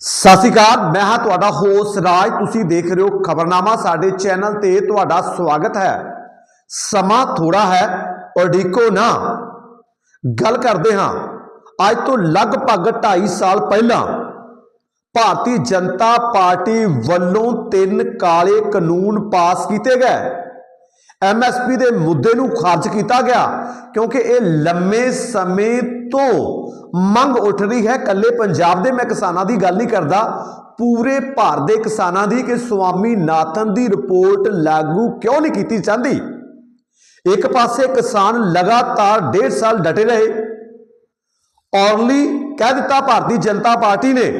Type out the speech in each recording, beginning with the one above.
ਸਤਿ ਸ਼੍ਰੀ ਅਕਾਲ, ਮੈਂ ਹਾਂ ਤੁਹਾਡਾ ਹੋਸਟ ਰਾਜ। ਤੁਸੀਂ ਦੇਖ ਰਹੇ ਹੋ ਖਬਰਨਾਮਾ। ਸਾਡੇ ਚੈਨਲ ਤੇ ਤੁਹਾਡਾ ਸਵਾਗਤ ਹੈ। ਸਮਾਂ ਥੋੜਾ ਹੈ ਉਡੀਕੋ ਨਾ। ਗੱਲ ਕਰਦੇ ਹਾਂ। ਅੱਜ ਤੋਂ ਲਗਭਗ 2.5 ਸਾਲ ਪਹਿਲਾਂ ਭਾਰਤੀ ਜਨਤਾ ਪਾਰਟੀ ਵੱਲੋਂ ਤਿੰਨ ਕਾਲੇ ਕਾਨੂੰਨ ਪਾਸ ਕੀਤੇ ਗਏ। ਐਮਐਸਪੀ ਦੇ ਮੁੱਦੇ ਨੂੰ ਖਾਰਜ ਕੀਤਾ ਗਿਆ, ਕਿਉਂਕਿ ਇਹ ਲੰਮੇ ਸਮੇਂ ਤੋਂ ਮੰਗ ਉੱਠ ਰਹੀ ਹੈ ਕੱਲੇ ਪੰਜਾਬ ਦੇ ਮੈਂ ਕਿਸਾਨਾਂ ਦੀ ਗੱਲ ਨਹੀਂ ਕਰਦਾ, ਪੂਰੇ ਭਾਰਤ ਦੇ ਕਿਸਾਨਾਂ ਦੀ ਕਿ ਸਵਾਮੀ ਨਾਥਨ ਦੀ ਰਿਪੋਰਟ ਲਾਗੂ ਕਿਉਂ ਨਹੀਂ ਕੀਤੀ ਜਾਂਦੀ? ਇੱਕ ਪਾਸੇ ਕਿਸਾਨ ਲਗਾਤਾਰ ਡੇਢ ਸਾਲ ਡਟੇ ਰਹੇ, ਔਰਲੀ ਕਹਿ ਦਿੱਤਾ ਭਾਰਤੀ ਜਨਤਾ ਪਾਰਟੀ ਨੇ,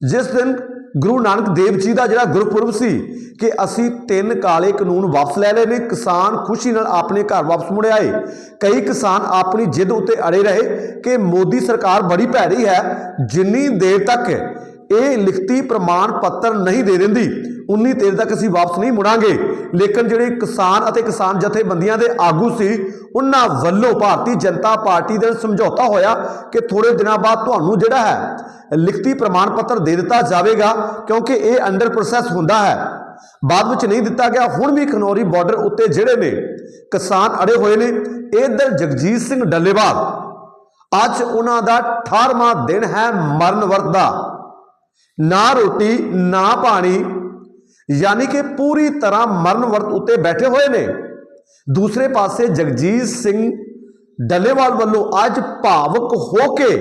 ਜਿਸ ਦਿਨ ਗੁਰੂ ਨਾਨਕ ਦੇਵ ਜੀ ਦਾ ਜਿਹੜਾ ਗੁਰਪੁਰਬ ਸੀ ਕਿ ਅਸੀਂ ਤਿੰਨ ਕਾਲੇ ਕਾਨੂੰਨ ਵਾਪਸ ਲੈ ਲਏ ਨੇ, ਕਿਸਾਨ ਖੁਸ਼ੀ ਨਾਲ ਆਪਣੇ ਘਰ ਵਾਪਸ ਮੁੜ ਆਏ। ਕਈ ਕਿਸਾਨ ਆਪਣੀ ਜਿੱਦ ਉੱਤੇ ਅੜੇ ਰਹੇ ਕਿ ਮੋਦੀ ਸਰਕਾਰ ਬੜੀ ਭੈੜੀ ਹੈ, ਜਿੰਨੀ ਦੇਰ ਤੱਕ ਇਹ ਲਿਖਤੀ ਪ੍ਰਮਾਣ ਪੱਤਰ ਨਹੀਂ ਦੇ ਦਿੰਦੀ ਉਨੀ ਦੇਰ ਤੱਕ ਅਸੀਂ ਵਾਪਸ ਨਹੀਂ ਮੁੜਾਂਗੇ। ਲੇਕਿਨ ਜਿਹੜੇ ਕਿਸਾਨ ਅਤੇ ਕਿਸਾਨ ਜਥੇਬੰਦੀਆਂ ਦੇ ਆਗੂ ਸੀ, ਉਹਨਾਂ ਵੱਲੋਂ ਭਾਰਤੀ ਜਨਤਾ ਪਾਰਟੀ ਦੇ ਸਮਝੌਤਾ ਹੋਇਆ ਕਿ ਥੋੜੇ ਦਿਨਾਂ ਬਾਅਦ ਤੁਹਾਨੂੰ ਜਿਹੜਾ ਹੈ, ਲਿਖਤੀ ਪ੍ਰਮਾਣ ਪੱਤਰ ਦੇ ਦਿੱਤਾ ਜਾਵੇਗਾ, ਕਿਉਂਕਿ ਇਹ ਅੰਡਰ ਪ੍ਰੋਸੈਸ ਹੁੰਦਾ ਹੈ। ਬਾਅਦ ਵਿੱਚ ਨਹੀਂ ਦਿੱਤਾ ਗਿਆ, ਹੁਣ ਵੀ ਖਨੌਰੀ ਬਾਰਡਰ ਉੱਤੇ ਜਿਹੜੇ ਨੇ, ਕਿਸਾਨ ਅੜੇ ਹੋਏ ਨੇ ਇਧਰ ਜਗਜੀਤ ਸਿੰਘ ਡੱਲੇਵਾਲ। ਅੱਜ ਉਹਨਾਂ ਦਾ 18ਵਾਂ ਦਿਨ ਹੈ ਮਰਨ ਵਰਤ ਦਾ। ਨਾ ਰੋਟੀ, ਨਾ ਪਾਣੀ ਯਾਨੀ ਕਿ ਪੂਰੀ ਤਰ੍ਹਾਂ ਮਰਨ ਵਰਤ ਉੱਤੇ ਬੈਠੇ ਹੋਏ ਨੇ। ਦੂਸਰੇ ਪਾਸੇ ਜਗਜੀਤ ਸਿੰਘ ਡੱਲੇਵਾਲ ਵੱਲੋਂ ਅੱਜ ਭਾਵਕ ਹੋ ਕੇ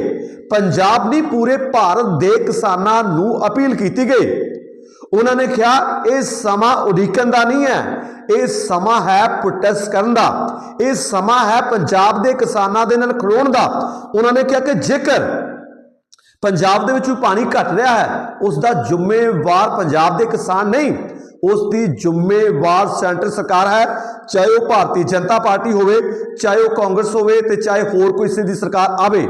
ਪੰਜਾਬ ਨਹੀਂ ਪੂਰੇ ਭਾਰਤ ਦੇ ਕਿਸਾਨਾਂ ਨੂੰ ਅਪੀਲ ਕੀਤੀ ਗਈ। ਉਹਨਾਂ ਨੇ ਕਿਹਾ, ਇਹ ਸਮਾਂ ਉਡੀਕਣ ਦਾ ਨਹੀਂ ਹੈ, ਇਹ ਸਮਾਂ ਹੈ ਪ੍ਰੋਟੈਸਟ ਕਰਨ ਦਾ, ਇਹ ਸਮਾਂ ਹੈ ਪੰਜਾਬ ਦੇ ਕਿਸਾਨਾਂ ਦੇ ਨਾਲ ਖੜੋਣ ਦਾ। ਉਹਨਾਂ ਨੇ ਕਿਹਾ ਕਿ ਜੇਕਰ ਪੰਜਾਬ ਦੇ ਵਿੱਚ ਵੀ ਪਾਣੀ ਘਟ ਰਿਹਾ ਹੈ, ਉਸ ਦਾ ਜ਼ਿੰਮੇਵਾਰ ਪੰਜਾਬ ਦੇ ਕਿਸਾਨ ਨਹੀਂ, ਉਸ ਦੀ ਜ਼ਿੰਮੇਵਾਰ ਸੈਂਟਰ ਸਰਕਾਰ ਹੈ। ਚਾਹੇ ਉਹ ਭਾਰਤੀ ਜਨਤਾ ਪਾਰਟੀ ਹੋਵੇ, ਚਾਹੇ ਉਹ ਕਾਂਗਰਸ ਹੋਵੇ ਤੇ ਚਾਹੇ ਹੋਰ ਕੋਈ ਕਿਸੇ ਦੀ ਸਰਕਾਰ ਆਵੇ,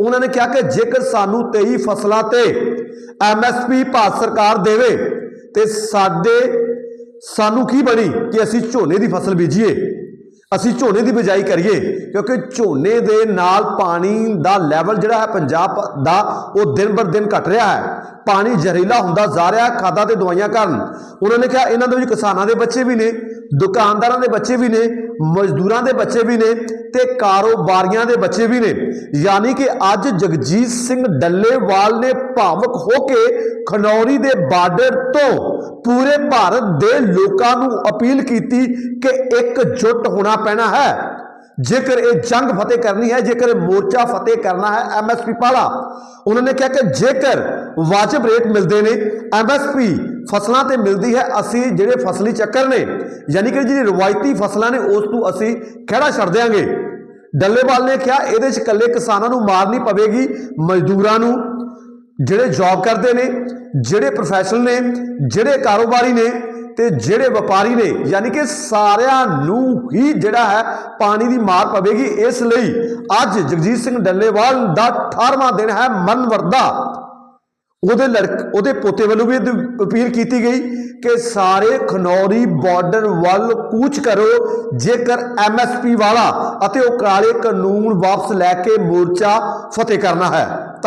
ਉਹਨਾਂ ਨੇ ਕਿਹਾ ਕਿ ਜੇਕਰ ਸਾਨੂੰ 23 ਫਸਲਾਂ ਤੇ ਐਮਐਸਪੀ ਭਾਰਤ ਸਰਕਾਰ ਦੇਵੇ, ਤੇ ਸਾਡੇ, ਸਾਨੂੰ ਕੀ ਬਣੀ ਕਿ ਅਸੀਂ ਝੋਨੇ ਦੀ ਫਸਲ ਬੀਜੀਏ? ਅਸੀਂ ਝੋਨੇ ਦੀ ਬਿਜਾਈ ਕਰੀਏ, ਕਿਉਂਕਿ ਝੋਨੇ ਦੇ ਨਾਲ ਪਾਣੀ ਦਾ ਲੈਵਲ ਜਿਹੜਾ ਹੈ ਪੰਜਾਬ ਦਾ, ਉਹ ਦਿਨ ਬਰ ਦਿਨ ਘਟ ਰਿਹਾ ਹੈ। ਪਾਣੀ ਜ਼ਹਿਰੀਲਾ ਹੁੰਦਾ ਜਾ ਰਿਹਾ ਖਾਦਾਂ ਤੇ ਦਵਾਈਆਂ ਕਾਰਨ। ਉਹਨਾਂ ਨੇ ਕਿਹਾ, ਇਹਨਾਂ ਦੇ ਵਿੱਚ ਕਿਸਾਨਾਂ ਦੇ ਬੱਚੇ ਵੀ ਨੇ। ਦੁਕਾਨਦਾਰਾਂ ਦੇ ਬੱਚੇ ਵੀ ਨੇ, ਮਜ਼ਦੂਰਾਂ ਦੇ ਬੱਚੇ ਵੀ ਨੇ ਤੇ ਕਾਰੋਬਾਰੀਆਂ ਦੇ ਬੱਚੇ ਵੀ ਨੇ। ਯਾਨੀ ਕਿ ਅੱਜ ਜਗਜੀਤ ਸਿੰਘ ਡੱਲੇਵਾਲ ਨੇ ਭਾਵਕ ਹੋ ਕੇ ਖਨੌਰੀ ਦੇ ਬਾਰਡਰ ਤੋਂ ਪੂਰੇ ਭਾਰਤ ਦੇ ਲੋਕਾਂ ਨੂੰ ਅਪੀਲ ਕੀਤੀ ਕਿ ਇੱਕ ਜੁੱਟ ਹੋਣਾ ਪੈਣਾ ਹੈ। ਜੇਕਰ ਇਹ ਜੰਗ ਫਤਿਹ ਕਰਨੀ ਹੈ, ਜੇਕਰ ਇਹ ਮੋਰਚਾ ਫਤਿਹ ਕਰਨਾ ਹੈ ਐਮਐਸਪੀ ਪਾਲਾ। ਉਹਨਾਂ ਨੇ ਕਿਹਾ ਕਿ ਜੇਕਰ ਵਾਜਬ ਰੇਟ ਮਿਲਦੇ ਨੇ ਐਮਐਸਪੀ ਫਸਲਾਂ ਤੇ ਮਿਲਦੀ ਹੈ, ਅਸੀਂ ਜਿਹੜੇ ਫਸਲੀ ਚੱਕਰ ਨੇ, ਯਾਨੀ ਕਿ ਜਿਹੜੀ ਰਵਾਇਤੀ ਫਸਲਾਂ ਨੇ, ਉਸ ਨੂੰ ਅਸੀਂ ਖਹਿੜਾ ਛੱਡ ਦਿਆਂਗੇ। ਡੱਲੇਵਾਲ ਨੇ ਕਿਹਾ, ਇਹਦੇ 'ਚ ਇਕੱਲੇ ਕਿਸਾਨਾਂ ਨੂੰ ਮਾਰ ਨਹੀਂ ਪਵੇਗੀ, ਮਜ਼ਦੂਰਾਂ ਨੂੰ। ਜਿਹੜੇ ਜੌਬ ਕਰਦੇ ਨੇ, ਜਿਹੜੇ ਪ੍ਰੋਫੈਸ਼ਨਲ ਨੇ, ਜਿਹੜੇ ਕਾਰੋਬਾਰੀ ਨੇ ਤੇ ਜਿਹੜੇ ਵਪਾਰੀ ਨੇ, ਯਾਨੀ ਕਿ ਸਾਰਿਆਂ ਨੂੰ ਹੀ ਜਿਹੜਾ ਹੈ ਪਾਣੀ ਦੀ ਮਾਰ ਪਵੇਗੀ। ਇਸ ਲਈ ਅੱਜ ਜਗਜੀਤ ਸਿੰਘ ਡੱਲੇਵਾਲ ਦਾ 18ਵਾਂ ਦਿਨ ਹੈ ਮਨਵਰਦਾ ਉਹਦੇ ਲੜਕ, ਉਹਦੇ ਪੋਤੇ ਵੱਲੋਂ ਵੀ ਅਪੀਲ ਕੀਤੀ ਗਈ ਕਿ ਸਾਰੇ ਖਨੌਰੀ ਬਾਰਡਰ ਵੱਲ ਕੂਚ ਕਰੋ, ਜੇਕਰ ਐਮਐਸਪੀ ਵਾਲਾ ਅਤੇ ਉਹ ਕਾਲੇ ਕਾਨੂੰਨ ਵਾਪਸ ਲੈ ਕੇ ਮੋਰਚਾ ਫਤਿਹ ਕਰਨਾ ਹੈ।